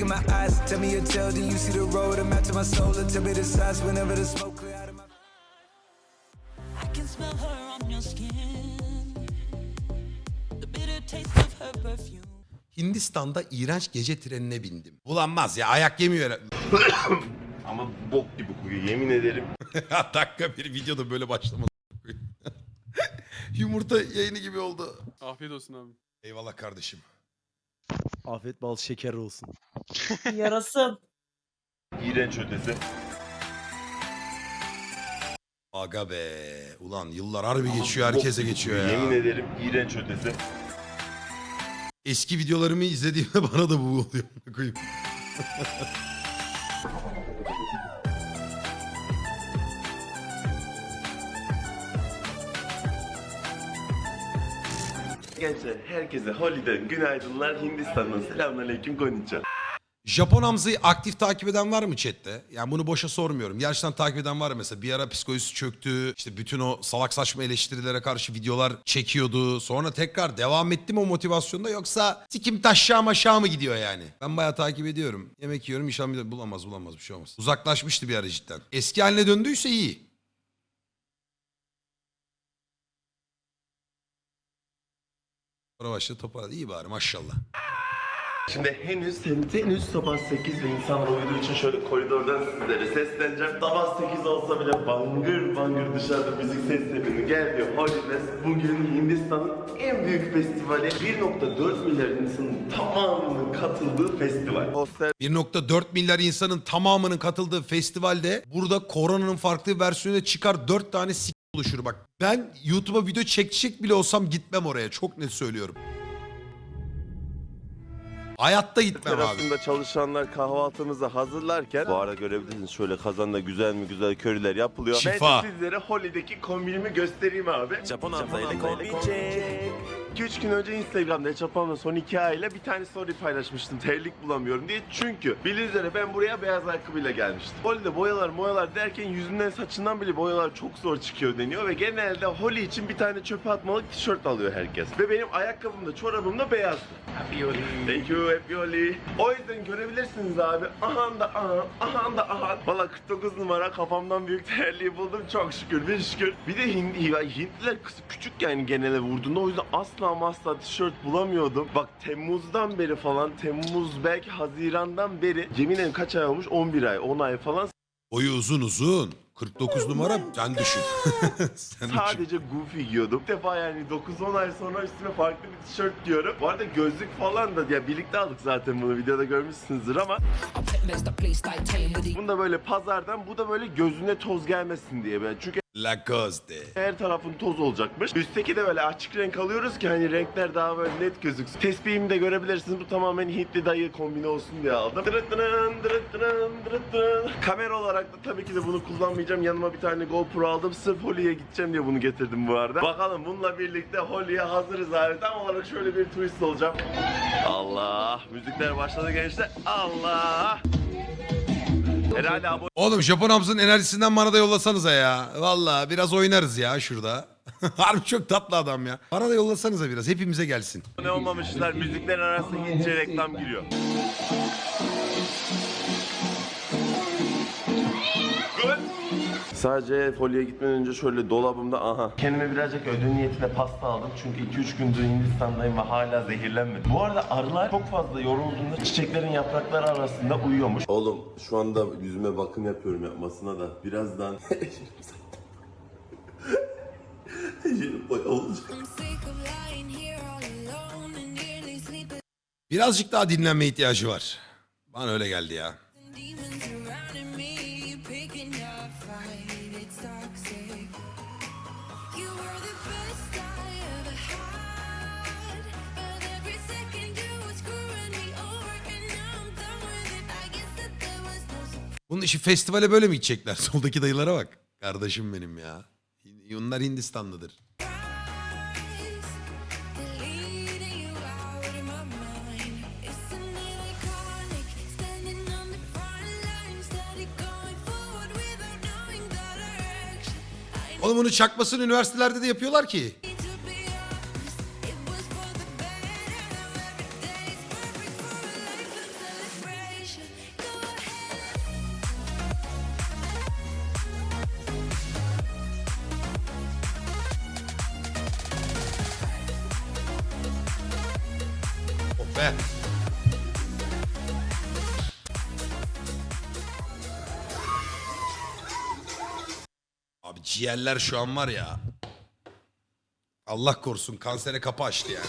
look in my eyes, tell me your tale, then you see the road. I'm out to my soul, and tell me the size whenever the smoke clear out of my. I can smell her on your skin. The bitter taste of her perfume. Hindistan'da iğrenç gece trenine bindim. Bulanmaz ya ayak yemiyor. Ama bok gibi kokuyor yemin ederim. Dakika bir videoda böyle başlamadı. Yumurta yayını gibi oldu. Afiyet olsun abi. Eyvallah kardeşim. Afiyet bal şeker olsun. Yarasın. İğrenç ötesi. Aga be. Ulan yıllar harbi geçiyor herkese geçiyor Yemin ya. ederim iğrenç ötesi. Eski videolarımı izlediğimde bana da bu oluyor. koyayım. Gençler herkese Holi'den günaydınlar. Hindistan'dan selamünaleyküm konnichiwa. Japon Hamza'yı aktif takip eden var mı chatte? Yani bunu boşa sormuyorum. Gerçekten takip eden var mı mesela? Bir ara psikolojisi çöktü. İşte bütün o salak saçma eleştirilere karşı videolar çekiyordu. Sonra tekrar devam etti mi o motivasyonda yoksa sikim taşşağı maşağı mı gidiyor yani? Ben bayağı takip ediyorum. Yemek yiyorum inşallah bulamaz bulamaz bir şey olmaz. Uzaklaşmıştı bir ara cidden. Eski haline döndüyse iyi. Sonra başladı toparladı. İyi bari maşallah. Şimdi henüz henüz sabah 8 ve insanlar uyuduğu için şöyle koridordan sizlere sesleneceğim. Sabah 8 olsa bile bangır bangır dışarıda müzik seslerinin geldiği Holines bugün Hindistan'ın en büyük festivali 1.4 milyar insanın tamamının katıldığı festival. Poster 1.4 milyar insanın tamamının katıldığı festivalde burada koronanın farklı versiyonu çıkar 4 tane oluşur bak. Ben YouTube'a video çekecek bile olsam gitmem oraya çok net söylüyorum. Hayatta gitmem abi. terasında çalışanlar kahvaltımızı hazırlarken bu arada görebilirsiniz şöyle kazanda güzel mi güzel köriler yapılıyor. Şifa. Ben sizlere Holi'deki kombinimi göstereyim abi. Japon ablayla kombin çek. 2-3 gün önce Instagram'da Japon'la son 2 ayla bir tane story paylaşmıştım terlik bulamıyorum diye. Çünkü bildiğiniz üzere ben buraya beyaz ayakkabıyla gelmiştim. Holi'de boyalar boyalar derken yüzünden saçından bile boyalar çok zor çıkıyor deniyor ve genelde Holi için bir tane çöpe atmalık tişört alıyor herkes. Ve benim ayakkabım da çorabım da beyazdı. Happy Holi. Thank you Happy Holi. O yüzden görebilirsiniz abi. Aha da aha, aha da aha. Valla 49 numara kafamdan büyük terliği buldum çok şükür bir şükür. Bir de ya Hintliler küçük yani genele vurduğunda o yüzden asla ama asla tişört bulamıyordum. Bak Temmuz'dan beri falan Temmuz belki Haziran'dan beri yemin ederim kaç ay olmuş 11 ay 10 ay falan Boyu uzun uzun. 49 numara sen düşün. sen düşün. Sadece Goofy giyiyordum. İlk defa yani 9-10 ay sonra üstüme farklı bir tişört giyiyorum. Bu arada gözlük falan da ya birlikte aldık zaten bunu videoda görmüşsünüzdür ama bunu da böyle pazardan bu da böyle gözüne toz gelmesin diye ben. Çünkü Lacoste. her tarafın toz olacakmış. Üstteki de böyle açık renk alıyoruz ki hani renkler daha böyle net gözüksün. Tespihimi de görebilirsiniz. Bu tamamen Hintli dayı kombini olsun diye aldım. Dırıttırın, dırıttırın, dırıttırın. Kamera olarak da tabii ki de bunu kullanmayacağım. Yanıma bir tane GoPro aldım. Sırf Holi'ye gideceğim diye bunu getirdim bu arada. Bakalım bununla birlikte Holi'ye hazırız abi. Tam olarak şöyle bir turist olacağım. Allah! Müzikler başladı gençler. Allah! Herhalde abone Oğlum Japon Hamza'nın enerjisinden bana da yollasanıza ya. Valla biraz oynarız ya şurada. Harbi çok tatlı adam ya. Bana da yollasanıza biraz hepimize gelsin. olmamışlar. Müziklerin arasında Hintçe reklam giriyor. Sadece folyoya gitmeden önce şöyle dolabımda aha. Kendime birazcık ödül niyetine pasta aldım. Çünkü 2-3 gündür Hindistan'dayım ve hala zehirlenmedim. Bu arada arılar çok fazla yorulduğunda çiçeklerin yaprakları arasında uyuyormuş. Oğlum şu anda yüzüme bakım yapıyorum yapmasına da birazdan. Birazcık daha dinlenme ihtiyacı var. Bana öyle geldi ya. Bunun işi festivale böyle mi gidecekler? Soldaki dayılara bak. Kardeşim benim ya. Onlar Hindistanlıdır. Oğlum bunu çakmasını üniversitelerde de yapıyorlar ki. Be. Abi ciğerler şu an var ya. Allah korusun kansere kapı açtı yani.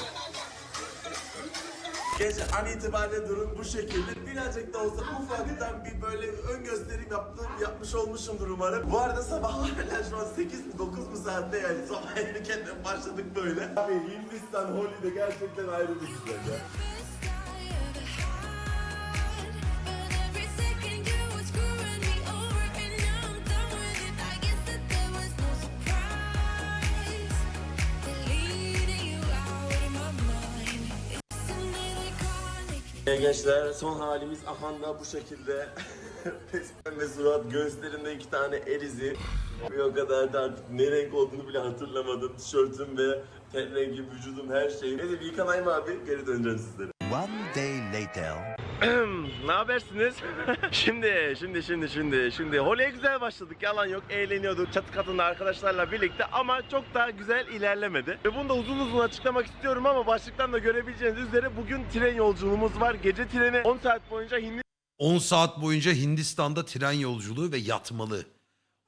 Gece an itibariyle durum bu şekilde. Birazcık da olsa ufaktan bir böyle ön gösterim yaptım, yapmış olmuşumdur umarım. Bu arada sabah hala şu an 8 mi 9 mu saatte yani sabah erkenden başladık böyle. Abi Hindistan Holy'de gerçekten ayrı bir güzel ya. Gençler son halimiz ahanda bu şekilde. Pembe surat göğüslerinde iki tane el izi. Ve o kadar da artık ne renk olduğunu bile hatırlamadım. Tişörtüm ve ten rengi vücudum her şeyim. Neyse bir yıkanayım abi geri döneceğim sizlere. One day later. ne habersiniz? şimdi, şimdi, şimdi, şimdi, şimdi. Holly'e güzel başladık. Yalan yok. Eğleniyorduk çatı katında arkadaşlarla birlikte ama çok daha güzel ilerlemedi. Ve bunu da uzun uzun açıklamak istiyorum ama başlıktan da görebileceğiniz üzere bugün tren yolculuğumuz var. Gece treni 10 saat boyunca Hindistan 10 saat boyunca Hindistan'da tren yolculuğu ve yatmalı.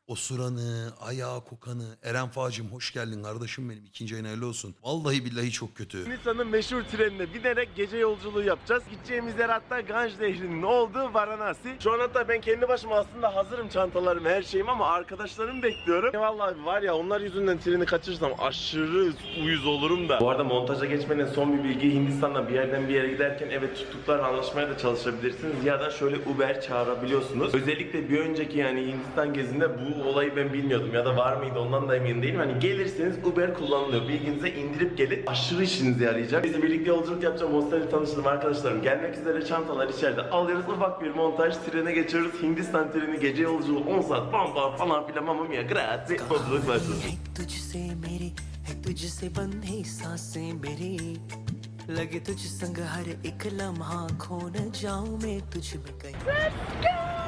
Osuranı, ayağı kokanı. Eren Facım hoş geldin kardeşim benim. İkinci ayın hayırlı olsun. Vallahi billahi çok kötü. Hindistan'ın meşhur trenine binerek gece yolculuğu yapacağız. Gideceğimiz yer hatta Ganj Nehri'nin olduğu Varanasi. Şu an hatta ben kendi başıma aslında hazırım çantalarım her şeyim ama arkadaşlarımı bekliyorum. E Vallahi var ya onlar yüzünden treni kaçırırsam aşırı uyuz olurum da. Bu arada montaja geçmeden son bir bilgi Hindistan'da bir yerden bir yere giderken evet tuttuklarla anlaşmaya da çalışabilirsiniz ya da şöyle Uber çağırabiliyorsunuz. Özellikle bir önceki yani Hindistan gezinde bu olayı ben bilmiyordum ya da var mıydı ondan da emin değilim. Hani gelirseniz Uber kullanılıyor. Bilginize indirip gelin. Aşırı işinize yarayacak. Biz de birlikte yolculuk yapacağım. Hostelde tanıştırdım arkadaşlarım. Gelmek üzere çantalar içeride. Alıyoruz ufak bir montaj. Trene geçiyoruz. Hindistan treni gece yolculuğu 10 saat bam bam falan filan mamma mia grazie. Yolculuk başladı. एक तुझसे मेरी है तुझसे बंधी सांसें मेरी लगे तुझ संग हर एक लम्हा खो न जाऊं मैं तुझ में कहीं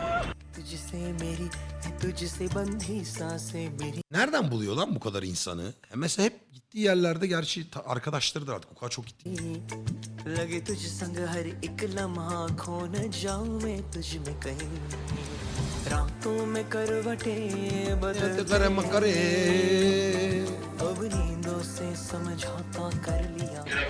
Nereden buluyor lan bu kadar insanı? E mesela hep gittiği yerlerde gerçi ta- arkadaşlarıdır artık. O kadar çok gitti. लगे तुझ संग हर एक लम्हा खो न जाऊं मैं तुझ में कहीं रातों में करवटे बदल Kare makare. अब नींदों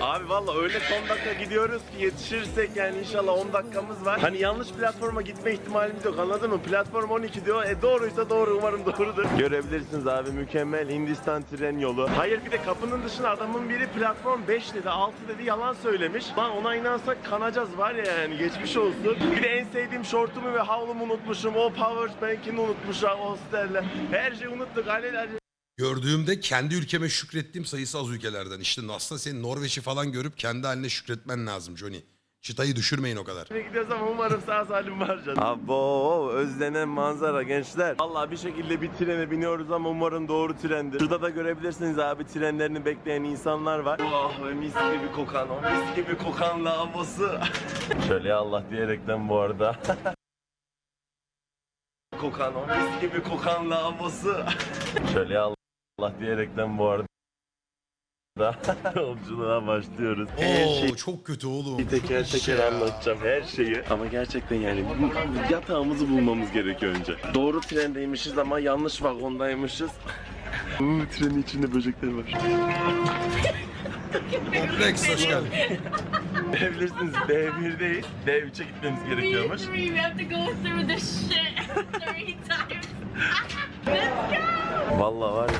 Abi valla öyle son dakika gidiyoruz ki yetişirsek yani inşallah 10 dakikamız var. Hani yanlış platforma gitme ihtimalimiz yok anladın mı? Platform 12 diyor. E doğruysa doğru umarım doğrudur. Görebilirsiniz abi mükemmel Hindistan tren yolu. Hayır bir de kapının dışına adamın biri platform 5 dedi 6 dedi yalan söylemiş. Lan ona inansak kanacağız var ya yani geçmiş olsun. Bir de en sevdiğim şortumu ve havlumu unutmuşum. O power bank'ini unutmuşum. O sterle. Her şeyi unuttuk. Alel. Gördüğümde kendi ülkeme şükrettiğim sayısı az ülkelerden. İşte aslında senin Norveç'i falan görüp kendi haline şükretmen lazım Johnny. Çıtayı düşürmeyin o kadar. gidiyoruz ama umarım sağ salim var canım. Abo özlenen manzara gençler. Vallahi bir şekilde bir trene biniyoruz ama umarım doğru trendir. Şurada da görebilirsiniz abi trenlerini bekleyen insanlar var. Oh ve mis gibi kokan o mis gibi kokan lavabosu. Şöyle Allah diyerekten bu arada. kokan o mis gibi kokan lavabosu. Şöyle ya Allah diyerekten bu arada. Yolculuğa başlıyoruz. Oo çok kötü oğlum. Bir teker teker anlatacağım her şeyi. Ama gerçekten yani bu yatağımızı bulmamız gerekiyor önce. Doğru trendeymişiz ama yanlış vagondaymışız. Uuu trenin içinde böcekler var. Kompleks hoş geldin. Görebilirsiniz D1'deyiz. D3'e gitmemiz gerekiyormuş. We have to go through this shit three times. Vallahi var ya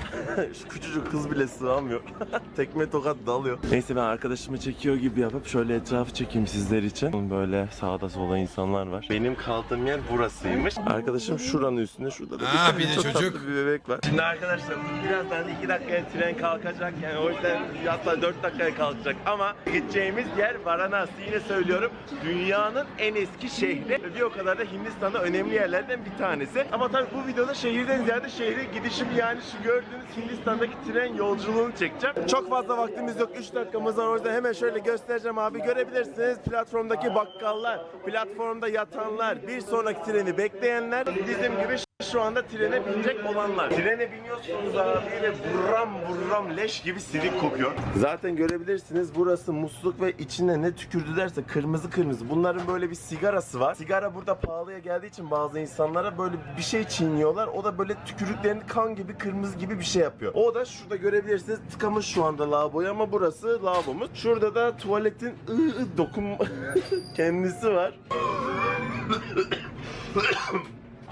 şu küçücük kız bile sığamıyor. Tekme tokat dalıyor. Neyse ben arkadaşımı çekiyor gibi yapıp şöyle etrafı çekeyim sizler için. Böyle sağda solda insanlar var. Benim kaldığım yer burasıymış. Arkadaşım şuranın üstünde. Şurada da bir, Ha, tane bir de çok çocuk. tatlı bir bebek var. Şimdi arkadaşlar birazdan 2 dakikaya tren kalkacak. Yani o yüzden hatta 4 dakikaya kalkacak. Ama gideceğimiz yer Varanasi. Yine söylüyorum dünyanın en eski şehri. Ve bir o kadar da Hindistan'da önemli yerlerden bir tanesi. Ama tabii bu videoda şehirden ziyade şehre gidişim yani şu gördüğünüz Hindistan'daki tren yolculuğunu çekeceğim. Çok fazla vaktimiz yok. 3 dakikamız var. O yüzden hemen şöyle göstereceğim abi. Görebilirsiniz platformdaki bakkallar, platformda yatanlar, bir sonraki treni bekleyenler bizim gibi Şu anda trene binecek olanlar. Trene biniyorsunuz abi ve buram buram leş gibi silik kokuyor. Zaten görebilirsiniz burası musluk ve içine ne tükürdü derse kırmızı kırmızı. Bunların böyle bir sigarası var. Sigara burada pahalıya geldiği için bazı insanlara böyle bir şey çiğniyorlar. O da böyle tükürüklerini kan gibi kırmızı gibi bir şey yapıyor. O da şurada görebilirsiniz tıkamış şu anda lavaboya ama burası lavabomuz. Şurada da tuvaletin ı ı dokun kendisi var.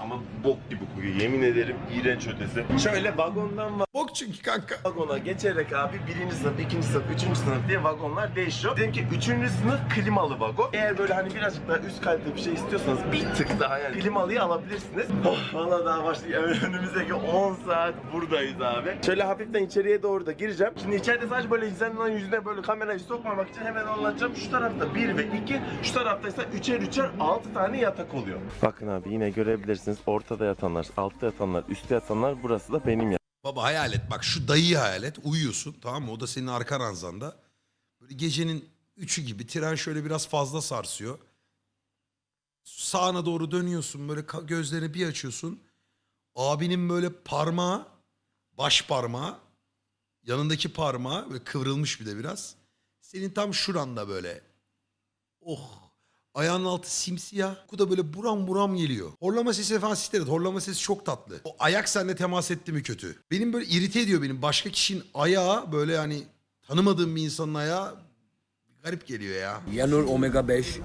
Ama bok gibi kokuyor. Yemin ederim iğrenç ötesi. Şöyle vagondan Bok çünkü kanka. vagona geçerek abi birinci sınıf, ikinci sınıf, üçüncü sınıf diye vagonlar değişiyor. Dedim ki üçüncü sınıf klimalı vagon. Eğer böyle hani birazcık daha üst kalite bir şey istiyorsanız bir tık daha yani klimalıyı alabilirsiniz. Oh, valla daha başlıyor. Yani önümüzdeki 10 saat buradayız abi. Şöyle hafiften içeriye doğru da gireceğim. Şimdi içeride sadece böyle insanların yüzüne böyle kamerayı sokmamak için hemen anlatacağım. Şu tarafta 1 ve 2, şu tarafta ise 3'er 3'er 6 tane yatak oluyor. Bakın abi yine görebilirsiniz. Ortada yatanlar, altta yatanlar, üstte yatanlar burası da benim Baba hayal et bak şu dayıyı hayal et uyuyorsun tamam mı o da senin arka ranzanda. Böyle gecenin üçü gibi tren şöyle biraz fazla sarsıyor. Sağına doğru dönüyorsun böyle gözlerini bir açıyorsun. Abinin böyle parmağı baş parmağı yanındaki parmağı böyle kıvrılmış bir de biraz. Senin tam şuranda böyle. Oh Ayağının altı simsiyah. Bu da böyle buram buram geliyor. Horlama sesi falan siktir et. Horlama sesi çok tatlı. O ayak seninle temas etti mi kötü. Benim böyle irite ediyor benim. Başka kişinin ayağı böyle hani tanımadığım bir insanın ayağı garip geliyor ya. Yanur Omega 5.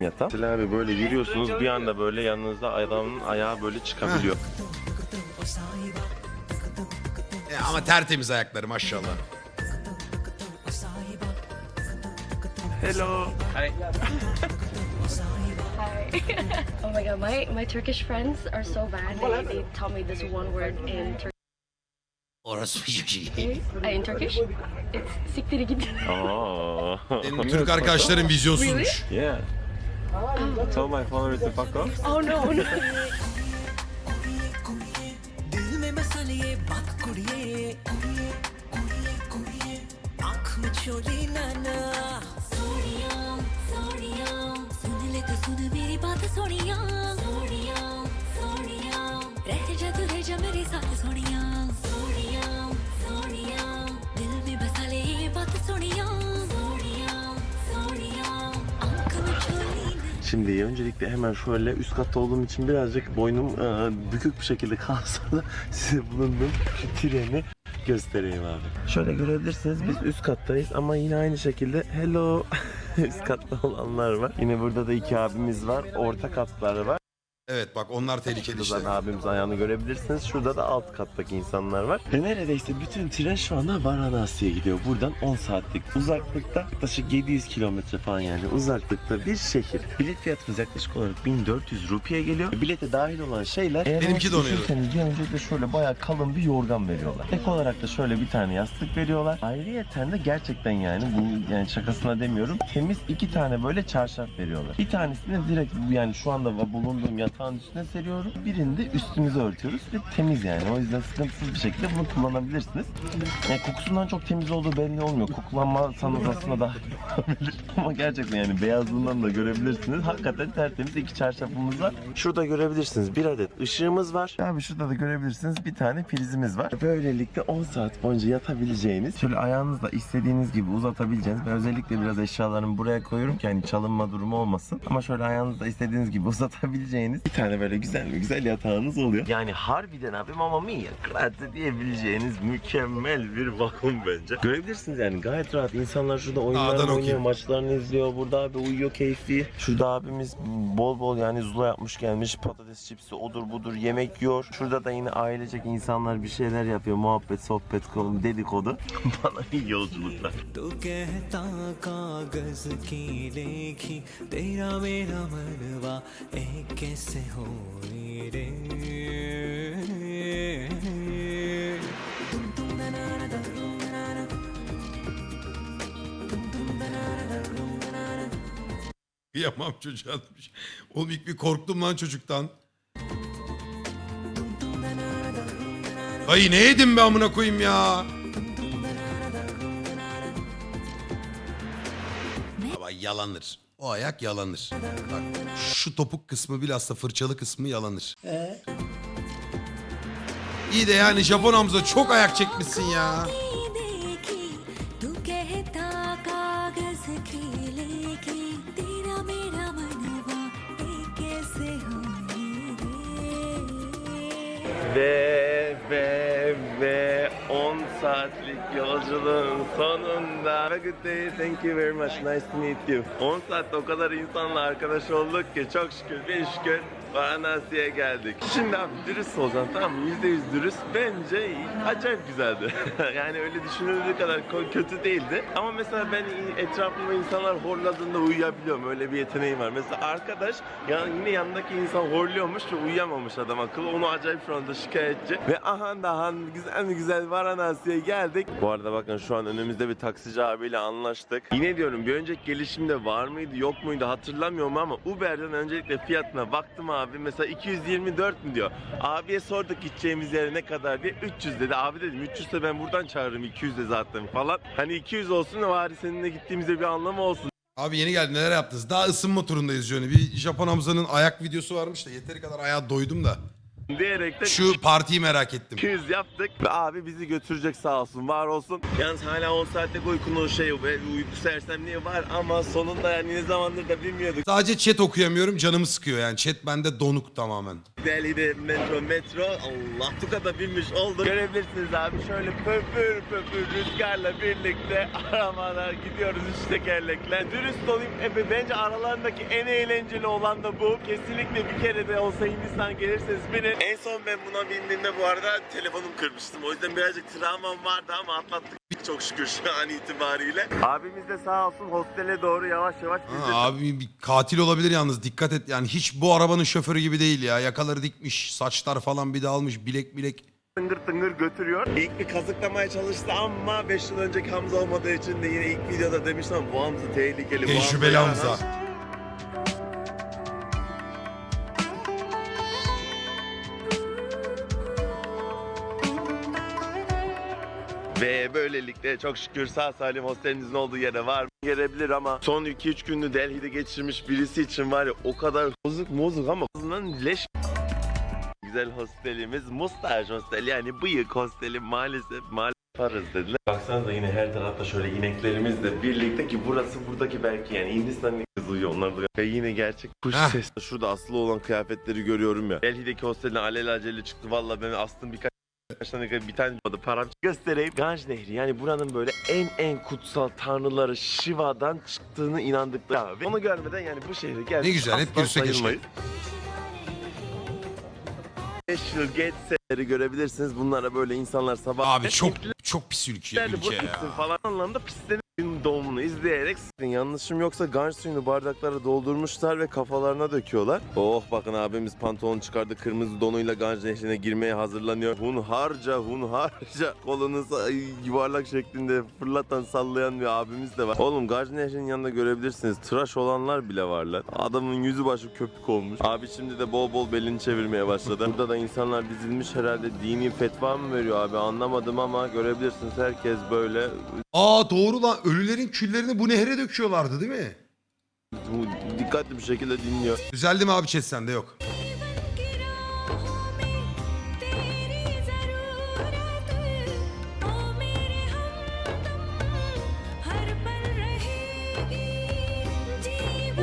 yatağı. Mesela abi böyle yürüyorsunuz bir anda böyle yanınızda adamın ayağı böyle çıkabiliyor. E, ama tertemiz ayakları maşallah. Hello. Hi. oh my god, my, my Turkish friends are so bad. They, they taught me this one word in Turkish. Orası bir şey. Uh, in Turkish, it's siktir git. Aa. Benim Türk arkadaşlarım vizyonsuzmuş. Yeah. Tell my father to fuck off. Oh no, no. दिल में बसा लिए बात कुड़िए आँख में चोली नाना सुन ले तो सुन मेरी बात सोनिया सोनिया सोनिया रह जा तू रह जा मेरे साथ सोनिया सोनिया सोनिया दिल में बसा ले ये बात सोनिया सोनिया सोनिया आंख में चोली Şimdi öncelikle hemen şöyle üst katta olduğum için birazcık boynum e, bükük bir şekilde kalsa da size bulunduğum şu treni göstereyim abi. Şöyle görebilirsiniz biz üst kattayız ama yine aynı şekilde hello üst katta olanlar var. Yine burada da iki abimiz var. Orta katlar var. Evet bak onlar tehlikeli işte. Abimiz ayağını görebilirsiniz. Şurada da alt kattaki insanlar var. Ve neredeyse bütün tren şu anda Varanasi'ye gidiyor. Buradan 10 saatlik uzaklıkta yaklaşık 700 kilometre falan yani uzaklıkta bir şehir. Bilet fiyatımız yaklaşık olarak 1400 rupiye geliyor. Bilete dahil olan şeyler eğer Benimki de oluyordu. üşürseniz bir öncelikle şöyle bayağı kalın bir yorgan veriyorlar. Ek olarak da şöyle bir tane yastık veriyorlar. Ayrıyeten de gerçekten yani bu yani şakasına demiyorum. Temiz iki tane böyle çarşaf veriyorlar. Bir tanesini direkt yani şu anda bulunduğum yatağın üstüne seriyorum. Birini de üstümüze örtüyoruz ve temiz yani. O yüzden sıkıntısız bir şekilde bunu kullanabilirsiniz. Yani kokusundan çok temiz olduğu belli olmuyor. Kokulanmasanız aslında daha olabilir. Ama gerçekten yani beyazlığından da görebilirsiniz. Hakikaten tertemiz iki çarşafımız var. Şurada görebilirsiniz bir adet ışığımız var. Abi şurada da görebilirsiniz bir tane prizimiz var. Böylelikle 10 saat boyunca yatabileceğiniz, şöyle ayağınızla istediğiniz gibi uzatabileceğiniz. Ben özellikle biraz eşyalarımı buraya koyuyorum ki hani çalınma durumu olmasın. Ama şöyle ayağınızla istediğiniz gibi uzatabileceğiniz bir tane böyle güzel bir güzel yatağınız oluyor. Yani harbiden abi Mamma Mia grazie diyebileceğiniz mükemmel bir vagon bence. Görebilirsiniz yani gayet rahat. İnsanlar şurada oyunlar A'dan oynuyor, okuyayım. maçlarını izliyor. Burada abi uyuyor keyfi. Şurada abimiz bol bol yani zula yapmış gelmiş. Patates çipsi odur budur yemek yiyor. Şurada da yine ailecek insanlar bir şeyler yapıyor. Muhabbet, sohbet, konu, dedikodu. Bana iyi yolculuklar. तू कहता कागज की लेखी तेरा मेरा मनवा एक कैसे हो रे Kıyamam çocuğa. Oğlum ilk bir korktum lan çocuktan. Ay ne yedim be amına koyayım ya. Baba yalanır. O ayak yalanır. Bak şu topuk kısmı bilhassa fırçalı kısmı yalanır. Ee? İyi de yani Japon Hamza çok ayak çekmişsin ya. Ve ve ve saatlik yolculuğun sonunda. Have a good day. Thank you very much. Nice to meet you. 10 saatte o kadar insanla arkadaş olduk ki çok şükür bir şükür Varanasi'ye geldik. Şimdi abi dürüst olacağım tamam mı? %100 dürüst. Bence acayip güzeldi. yani öyle düşünüldüğü kadar kötü değildi. Ama mesela ben etrafımda insanlar horladığında uyuyabiliyorum. Öyle bir yeteneğim var. Mesela arkadaş ya yine yanındaki insan horluyormuş ve uyuyamamış adam akıllı. Onu acayip şu anda şikayetçi. Ve aha da aha güzel güzel Varanasi'ye geldik. Bu arada bakın şu an önümüzde bir taksici abiyle anlaştık. Yine diyorum bir önceki gelişimde var mıydı yok muydu hatırlamıyorum ama Uber'den öncelikle fiyatına baktım abi. Mesela 224 mi diyor. Abiye sorduk gideceğimiz yere ne kadar diye 300 dedi. Abi dedim 300 ise ben buradan çağırırım 200 de zaten falan. Hani 200 olsun da bari seninle gittiğimizde bir anlamı olsun Abi yeni geldi neler yaptınız? Daha ısınma turundayız Johnny. Bir Japon Hamza'nın ayak videosu varmış da yeteri kadar ayağa doydum da. Diyerek de Şu partiyi merak ettim. 200 yaptık ve abi bizi götürecek sağ olsun var olsun. Yalnız hala 10 saatlik uykunun şey ve uyku sersemliği var ama sonunda yani ne zamandır da bilmiyorduk. Sadece chat okuyamıyorum canımı sıkıyor yani. Chat bende donuk tamamen. Delhi'de metro metro Allah Tuka'da binmiş olduk. Görebilirsiniz abi şöyle pöpür pöpür rüzgarla birlikte aramalar gidiyoruz üç tekerlekle. Dürüst olayım e, bence aralarındaki en eğlenceli olan da bu. Kesinlikle bir kere de olsa Hindistan gelirseniz binin. En son ben buna bindiğimde bu arada telefonum kırmıştım. O yüzden birazcık travmam vardı ama atlattık çok şükür şu an itibariyle. Abimiz de sağ olsun hostele doğru yavaş yavaş bizi Ha, abi bir katil olabilir yalnız dikkat et. Yani hiç bu arabanın şoförü gibi değil ya. Yakaları dikmiş, saçlar falan bir dağılmış, bilek bilek. tıngır tıngır götürüyor. İlk bir kazıklamaya çalıştı ama 5 yıl önceki Hamza olmadığı için de yine ilk videoda demiştim ama bu Hamza tehlikeli. bu Tecrübeli. Hamza. Ve böylelikle çok şükür sağ salim hostelimizin olduğu yere var. Gelebilir ama son 2-3 günü Delhi'de geçirmiş birisi için var ya o kadar bozuk mozuk ama azından leş güzel hostelimiz Mustaş Hostel yani bıyık hosteli maalesef maalesef yaparız dediler. Baksanıza yine her tarafta şöyle ineklerimizle birlikte ki burası buradaki belki yani Hindistan'ın kız uyuyor onlar da. Ve yine gerçek kuş sesi. Şurada asılı olan kıyafetleri görüyorum ya. Delhi'deki hostelden alelacele çıktı valla ben astım birkaç Tane bir tane adı param göstereyim. Ganj Nehri yani buranın böyle en en kutsal tanrıları Shiva'dan çıktığını inandıkları abi. Onu görmeden yani bu şehre gel. Ne güzel, hep görse keşke. 5 yıl geçseleri görebilirsiniz. Bunlara böyle insanlar sabah... Abi çok çok pis ülke, ülke ya. falan anlamda pislerin doğumunu izleyerek yanlışım yoksa ganj suyunu bardaklara doldurmuşlar ve kafalarına döküyorlar. Oh bakın abimiz pantolon çıkardı kırmızı donuyla ganj nehrine girmeye hazırlanıyor. Hunharca hunharca kolunu yuvarlak şeklinde fırlatan sallayan bir abimiz de var. Oğlum ganj nehrinin yanında görebilirsiniz tıraş olanlar bile var lan. Adamın yüzü başı köpük olmuş. Abi şimdi de bol bol belini çevirmeye başladı. Burada da insanlar dizilmiş herhalde dini fetva mı veriyor abi anlamadım ama görebilirsiniz herkes böyle Aa doğru lan ölülerin küllerini bu nehre döküyorlardı değil mi? Bu dikkatli bir şekilde dinliyor. Düzeldi mi abi chat sende yok.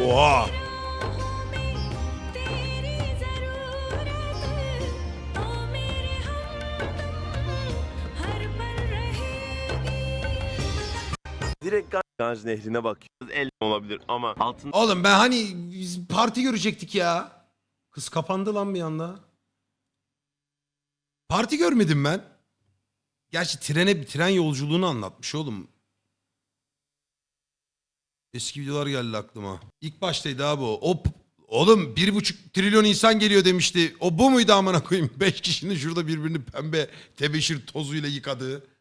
की Direkt Ganj Nehri'ne bakıyoruz. El olabilir ama altında Oğlum ben hani biz parti görecektik ya. Kız kapandı lan bir anda. Parti görmedim ben. Gerçi trene bir tren yolculuğunu anlatmış oğlum. Eski videolar geldi aklıma. İlk baştaydı abi o. O p- oğlum bir buçuk trilyon insan geliyor demişti. O bu muydu amına koyayım? Beş kişinin şurada birbirini pembe tebeşir tozuyla yıkadığı.